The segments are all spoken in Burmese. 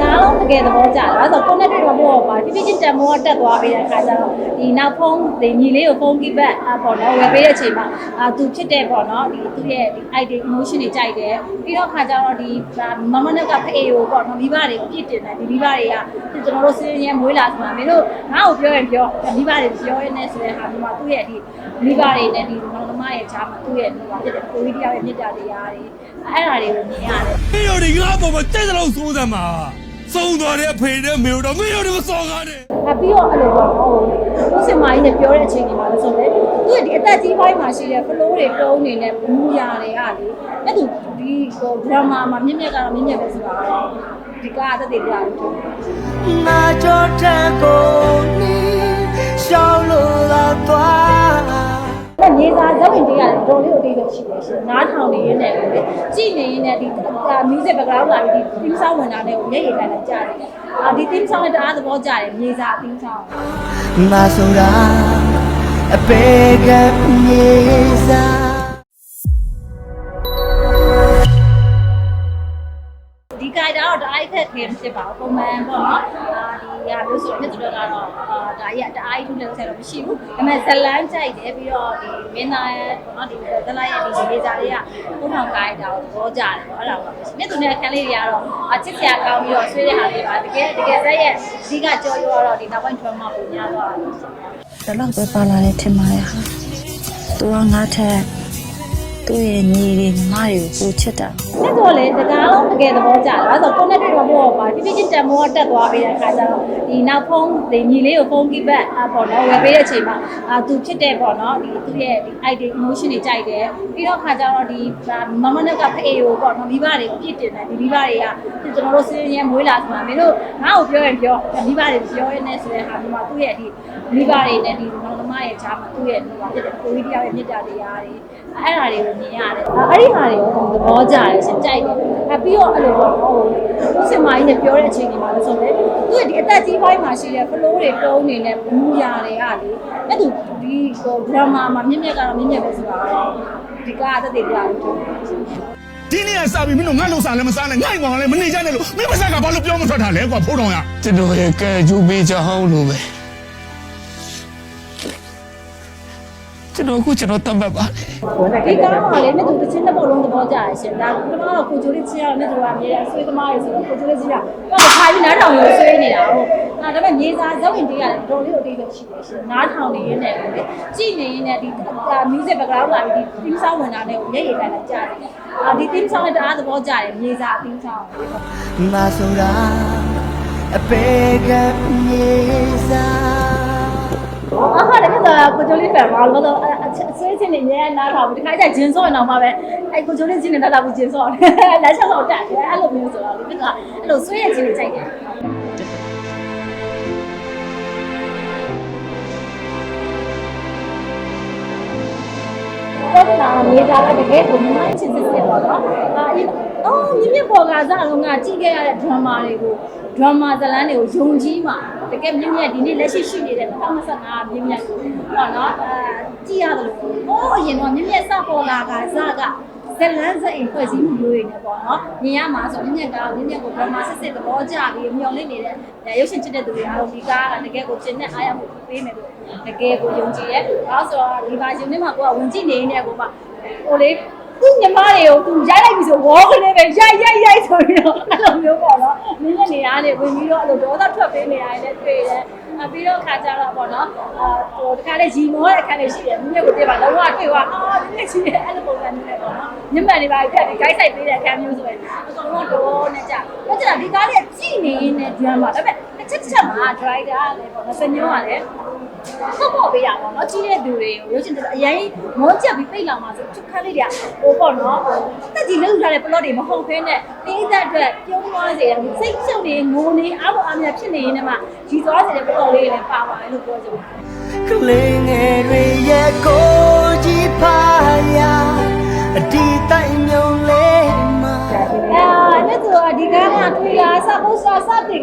ကားလုံးတကယ်သဘောကျတယ်။အဲဆိုကိုနဲ့တွေ့တော့ဘောပါတိတိကျကျတန်မိုးကတက်သွားပြီးတဲ့အခါကျတော့ဒီနောက်ဖုန်းဒီညီလေးကိုဖုန်းကိဘက်အပေါ့နော်ဝယ်ပေးတဲ့အချိန်မှာအာသူဖြစ်တဲ့ပေါ့နော်ဒီသူ့ရဲ့ဒီ idea emotion တွေကြိုက်တယ်ပြီးတော့ခါကျတော့ဒီမမနဲ့ကဖေးကိုပေါ့နော်မိဘတွေကိုပြစ်တင်တယ်ဒီမိဘတွေကကျွန်တော်တို့စင်းရဲမွေးလာဆိုမှမင်းတို့ငါ့ကိုပြောရင်ပြောမိဘတွေပြောရနေဆိုတဲ့ဟာမျိုးမှာသူ့ရဲ့ဒီမိဘတွေနဲ့ဒီ မောင်နှမရဲ့ကြားမှာသူ့ရဲ့ဒီဖြစ်တဲ့ကိုကြီးတရားရဲ့မြစ်တာတရားတွေအဲ့ဒါတွေကိုမြင်ရတယ်မင်းတို့ဒီငါ့ပေါ်မှာတဲ့တဲ့လို့စိုးစမ်းမှာစုံတော်တဲ့အဖေနဲ့မေတို့တော့မင်းတို့တွေမစော်ကားနဲ့အပြီးတော့အဲ့လိုပေါ့ဟိုဦးစင်မကြီးနဲ့ပြောတဲ့အချိန်ဒီမှာလို့ဆိုလေသူကဒီအသက်ကြီးပိုင်းမှာရှိတဲ့ flow တွေတုံးနေနဲ့မူရာတွေကလေအဲ့သူဒီဟို drama မှာမြင့်မြတ်ကတော့မြင့်မြတ်ပဲဆိုတာတော့ဒီကားအသက်တွေကြာတယ်ငါကြောတဲ့ကိုနီရှောင်းလို့လာသွား အဲ့မြေစာဇောက်ရင်တရားတော်လေးကိုအတိတ်ပဲရှိတယ်ရှင်နားထောင်နေရင်းနဲ့ပဲကြည်နေရင်းနဲ့ဒီ music background လာပြီးဒီ theme song ဝင်တာနဲ့ကိုမျက်ရည်တိုင်းနဲ့ကြားတယ်အာဒီ theme song နဲ့တအားသဘောကျတယ်မြေစာ theme song ငါဆိုတာအပေကမြေစာဒီကြိုက်တာတော့တအားခက်ခဲဖြစ်ပါဘူးပုံမှန်ပေါ့နော်အာဒီ ဟာမျိုးဆိုမြစ်တူတော့ကတော့အာဒါကြီးကတအားထူးလည်းဆက်တော့မရှိဘူးဒါပေမဲ့ဇလန်းကြိုက်တယ်ပြီးတော့ဒီမင်းသားရဲ့ပေါ့နော်ဒီဇလန်းရဲ့ဒီလေစာတွေကပုံထောင်ကြိုက်တာကိုသဘောကျတယ်ပေါ့အဲ့ဒါပေါ့မြစ်တူနဲ့ခန်းလေးတွေကတော့အချစ်စရာကောင်းပြီးတော့ဆွေးတဲ့ဟာလေးပါတကယ်တကယ်ဆက်ရဲ့အဓိကကြောရောတော့ဒီနောက်ပိုင်း drama ပုံများသွားတာလို့ဆိုတော့ဒါတော့ပဲပါလာတယ်ထင်ပါရဲ့ဟာသူကငါထက် သူ့ရဲ့ညီတွေညီမတွေကိုကိုချစ်တာအဲ့တော့လေတကားလုံးတကယ်သဘောကျတယ်။အဲဆိုကိုနဲ့တွေ့တော့ဘောပါတိတိကျကျတန်မိုးကတက်သွားပြီးတဲ့အခါကျတော့ဒီနောက်ဖုန်းဒီညီလေးကိုဖုန်းကိဘက်အပေါ့နော်ဝယ်ပေးတဲ့အချိန်မှာအာသူဖြစ်တဲ့ပေါ့နော်ဒီသူ့ရဲ့ဒီ idea emotion တွေကြိုက်တယ်ပြီးတော့ခါကျတော့ဒီမမနဲ့ကဖေးကိုပေါ့နော်မိဘတွေကိုပြစ်တင်တယ်ဒီမိဘတွေကကျွန်တော်တို့စင်းရဲမွေးလာဆိုမှမင်းတို့ငါ့ကိုပြောရင်ပြောမိဘတွေပြောရနေဆိုတဲ့ဟာမျိုးမှာသူ့ရဲ့ဒီမိဘတွေနဲ့ဒီမောင်နှမရဲ့ကြားမှာသူ့ရဲ့ဒီဖြစ်တဲ့ကိုကြီးတရားရဲ့မြစ်တာတရားတွေ အဲ့ဒါတွေကိုမြင်ရတယ်အဲ့ဒီဟာတွေကိုသဘောကျတယ်ရှင်ကြိုက်တယ်အပြီးတော့အဲ့လိုပေါ့ဟိုဦးစင်မကြီးနဲ့ပြောတဲ့အချိန်ဒီမှာလို့ဆိုလေသူကဒီအသက်ကြီးပိုင်းမှာရှိတဲ့ flow တွေတုံးနေနဲ့မူရာတွေကလေအဲ့သူဒီဟို drama မှာမြင့်မြတ်ကတော့မြင့်မြတ်ပဲဆိုတာတော့ဒီကားအသက်တွေကြာတယ်ဒီနေ့ကစပြီးမင်းတို့ငါ့လို့စားလည်းမစားနဲ့ငါ့ကောင်လည်းမနေကြနဲ့လို့မင်းမဆက်ကဘာလို့ပြောမထွက်တာလဲကွာဖိုးတော်ရကျွန်တော်ရဲ့ကဲကျူပေးချောင်းလို့ပဲ ကျွန်တော်အခုကျွန်တော်တတ်မှတ်ပါလေဒီကားမှာလေမြတ်သူတစ်ချင်းတစ်ပုတ်လုံးသဘောကျတယ်ရှင်ဒါပထမတော့ကိုဂျိုလေးချင်းရမြတ်သူကအမြဲအဆွေးသမားတွေဆိုတော့ကိုဂျိုလေးချင်းရတော့ခါပြီးနားထောင်လို့ဆွေးနေတာဟုတ်အဲဒါပေမဲ့မြေစာဇောက်ရင်တေးရတယ်တော်လေးကိုတေးလို့ရှိတယ်ရှင်နားထောင်နေရင်းနဲ့လေကြည်နေရင်းနဲ့ဒီ music background လာပြီးဒီ theme song ဝင်တာနဲ့ကိုမျက်ရည်တိုင်းနဲ့ကြားတယ်အာဒီ theme song နဲ့တအားသဘောကျတယ်မြေစာ theme song ကိုငါဆိုတာအပေကမြေစာအခါတည်း ကတော့ကိုဂျိုလေးဖန်ပါလို့တော့အဆွေးချင်းနေအများနားထောင်ပြီးဒီခါကျဂျင်းစောရင်တော့မှပဲအဲကိုဂျိုလေးချင်းနေတာတော့ဂျင်းစောတယ်လမ်းချက်တော့တက်တယ်အဲ့လိုမျိုးဆိုတော့ဒီကအဲ့လိုဆွေးရချင်းနေကြိုက်တယ်တော့လာနေတာကတကယ်ကိုမိုင်းချစ်စစ်စစ်ပေါ့နော်။အာ အော်မြင့်မြင့်ပေါ်ကစားလုံးကကြည့်ခဲ့ရတဲ့ drama တွေကို drama ဇလန်းတွေကိုယုံကြည်မှာတကယ်မြင့်မြတ်ဒီနေ့လက်ရှိရှိနေတဲ့2025မြင့်မြတ်ကိုပေါ့နော်အာကြည့်ရတယ်လို့ဟိုအရင်တော့မြင့်မြတ်စပေါ်လာကစားကဇလန်းစအိမ်ဖွဲ့စည်းမှုမျိုးတွေနဲ့ပေါ့နော်မြင်ရမှာဆိုမြင့်မြတ်ကမြင့်မြတ်ကို drama စစ်စစ်သဘောကျပြီးမျောလင့်နေတဲ့ရုပ်ရှင်ချစ်တဲ့သူတွေအားလုံးဒီကားကတကယ်ကိုကျင့်တဲ့အားရမှုပေးမယ်လို့တကယ်ကိုယုံကြည်ရဲ။ဒါဆိုတော့ဒီပါရှင်နဲ့မှာကိုကဝင်ကြည့်နေနေကိုမှဟိုလေ သူ့ညီမတွေကိုသူရိုက်လိုက်ပြီဆိုဝေါကလေးပဲရိုက်ရိုက်ရိုက်ဆိုပြီးတော့အဲ့လိုမျိုးပေါ့နော်။နင်းနေနေရနေဝင်ပြီးတော့အဲ့လိုဒေါသထွက်ပေးနေရတယ်လည်းတွေ့တယ်။အပြီးတော့ခါကြတော့ပေါ့နော်အာဟိုတခါလေရီမောတဲ့အခါလေးရှိတယ်မြင့်ကိုတွေ့ပါလုံးဝတွေ့ပါအာမြင့်ရှိတယ်အဲ့လိုပုံစံမျိုးနဲ့ပေါ့နော်ညမန်တွေပါဖြတ်ပြီး guide ဆိုင်ပေးတဲ့အခါမျိုးဆိုရင်အကောင်လုံးတော့နဲ့ကြာ။ဒါကြတာဒီကားလေးကြည့်နေနေဒီမှာဒါပေမဲ့တစ် ချက်တစ်ချက်မှာ driver လည်းပေါ့နော်စညောကလည်းဆော့ပေါ့ပေးရပါတော့ကြီးတဲ့သူတွေကိုရုပ်ရှင်တွေအရင်မောချက်ပြီးပိတ်လာမှာဆိုချက်ခါလေးတွေကဟိုပေါ့နော်တက်ကြီးလောက်ထားတဲ့ plot တွေမဟုတ်ဘဲနဲ့တင်းသက်အတွက်ပြုံးသွားစေတယ်စိတ်ရှုပ်နေငိုနေအားပေါ်အားမြဖြစ်နေရင်မှဒီသွားစေတဲ့ plot လေးတွေလည်းပါပါတယ်လို့ပြောချင်ပါတယ်ကလေးငယ်တွေရဲ့ကိုကြီးဖာယာအဒီတို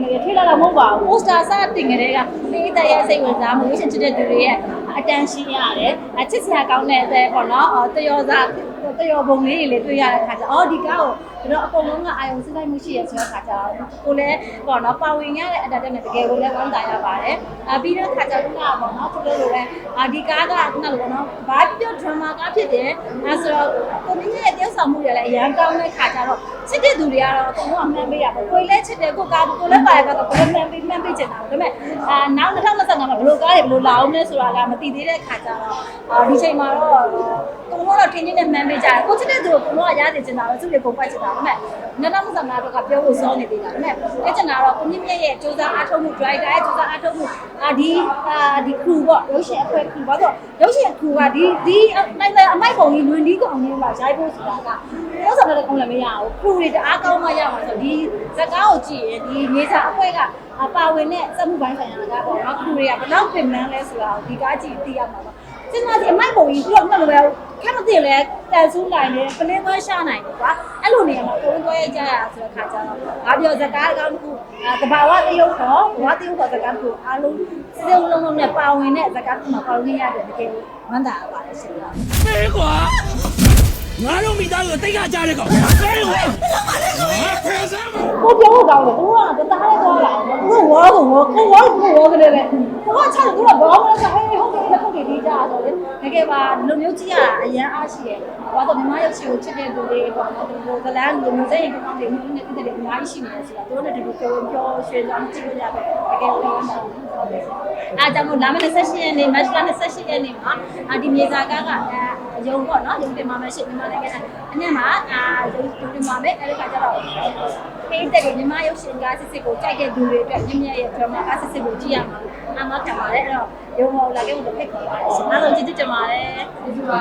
တင်ကြတယ်ထွေလာတော့မဟုတ်ပါဘူးပိုစတာစတင်ကြတဲ့ကပေးတဲ့ရဲ့စိတ်ဝင်စားမှုရုပ်ရှင်ချစ်တဲ့သူတွေရဲ့အတန်ရှင်းရတယ်အချစ်စရာကောင်းတဲ့အသက်ပေါ့နော်တရောစား တရောပုံလေးတွေလည်းတွေ့ရတဲ့ခါကျအော်ဒီကားကိုကျွန်တော်အကုန်လုံးကအာယုံစိတ်လိုက်မှုရှိရဆိုတဲ့ခါကျတော့ကိုလည်းပေါ့နော်ပါဝင်ရတဲ့အတက်တက်နဲ့တကယ်ကိုလည်းဝမ်းသာရပါတယ်အာပြီးတော့ခါကျတော့ကပေါ့နော်သူတို့လိုပဲအာဒီကားကခုနကပေါ့နော်ဘာပြောဒရမာကားဖြစ်တယ်အဲဆိုတော့ကိုမင်းရဲ့တယောက်ဆောင်မှုတွေလည်းအရန်ကောင်းတဲ့ခါကျတော့ချစ်တဲ့သူတွေကတော့အကုန်လုံးအမှန်ပေးရပါကိုယ်လည်းချစ်တယ်ကိုကားကိုလည်းပါရကတော့ကိုလည်းမှန်ပေးမှန်ပေးချင်တာဒါပေမဲ့အာနောက်2025မှာဘယ်လိုကားတွေဘယ်လိုလာအောင်လဲဆိုတာကမသိသေးတဲ့ခါကျတော့အာဒီချိန်မှာတော့ကိုကတော့ထင်းချင်းနဲ့မှန်ပေးကြတယ်ကိုချစ်တဲ့သူကိုကိုကရသေးချင်တာပဲသူတွေပုံပိုက်ချင်တာဒါပေမဲ့2025တော့ကပြောဖို့စောနေသေးတာဒါပေမဲ့အဲ့ချင်တာတော့ကိုမြင့်မြတ်ရဲ့စူးစမ်းအားထုတ်မှု driver ရဲ့စူးစမ်းအားထုတ်မှုအာဒီအာဒီ crew ပေါ့ရုပ်ရှင်အဖွဲ့ crew ပေါ့ဆိုရုပ်ရှင် crew ကဒီဒီနိုင်တဲ့အမိုက်ပုံကြီးလွင်ဒီကောင်လေးမှာရိုက်ဖို့ဆိုတာကပြောဆောင်တဲ့ကောင်လည်းမရဘူး crew တွေတအားကောင်းမှရမှာဆိုဒီဇကားကိုကြည့်ရင်ဒီနေစာအဖွဲ့ကအပါဝင်တဲ့စက်မှုပိုင်းဆိုင်ရာကပေါ့နော် crew တွေကဘယ်တော့ပြင်မှန်းလဲဆိုတာကိုဒီကားကြည့်သိရမှာပါစဉ်းစားကြည့်အမိုက်ပုံကြီးပြီးတော့မှတ်လို့ပဲ ခက်မသိလဲတန်ဆူးနိုင်တယ်ပလင်းသွားရှာနိုင်တယ်ကွာအဲ့လိုနေရာမှာကိုယ်ကိုယ်ရဲ့ကြားရဆိုတဲ့ခါကျတော့ငါပြောဇကားကောင်းတစ်ခုအဲတဘာဝတရုပ်တော့ဘဝတရုပ်တော့ဇကားတစ်ခုအားလုံးစိတ်လုံးလုံးနဲ့ပါဝင်တဲ့ဇကားတစ်ခုမှာပါဝင်ရတဲ့တကယ်ဝမ်းသာရပါတယ်ရှင်ဗျာဖေးကွာ ငါတို့မိသားစုတိတ်ခါကြားတဲ့ကောင်ဖေးကွာငါဖေးစမ်းကိုပြောဖို့ကောင်းတယ်သူကတသားလေးသွားလာတယ်သူကဝါကိုဝါကိုဝါကိုဝါကလေးပဲသူကချက်သူကဘောမလို့ဆိုဟဲ့ဟုတ်တယ်ဟုတ်တယ်ဒီကြဆိုလေတကယ်ပါလူမျိုးကြီးကအရန်အားရှိတယ်ဘာလို့မြမရုပ်ရှင်ကိုချစ်တဲ့သူတွေပေါ့နော်ဒီကလန်လူမျိုးစိတ်ကောင်းတွေမျိုးနဲ့တည်တယ်အများကြီးရှိနေတယ်ဆိုတာသူတို့နဲ့ဒီလိုပြောပြောရွှေကြောင်းကြည့်လို့ရပဲတကယ်လို့အားကြောင့်မို့လာမယ့်28ရက်နေ့မတ်လ28ရက်နေ့မှာအာဒီမြေစာကားကအဲ ရုံပေါ့နော်ရုံတင်မှာမရှိမြန်မာနိုင်ငံအနည်းမှာအာရုံတင်မှာပဲအဲဒီခါကျတော့ပေးတဲ့ညီမရုပ်ရှင်ကားစစ်စစ်ကိုကြိုက်တဲ့သူတွေအတွက်မြင့်မြတ်ရဲ့ drama ကားစစ်စစ်ကိုကြည့်ရမှာအမခံပါတယ်အဲ့တော့ရုံမောလာခဲ့ဖို့ဖိတ်ခေါ်ပါတယ်ရှင်အားလုံးကျေးဇူးတင်ပါတယ်ကျေးဇူးပါ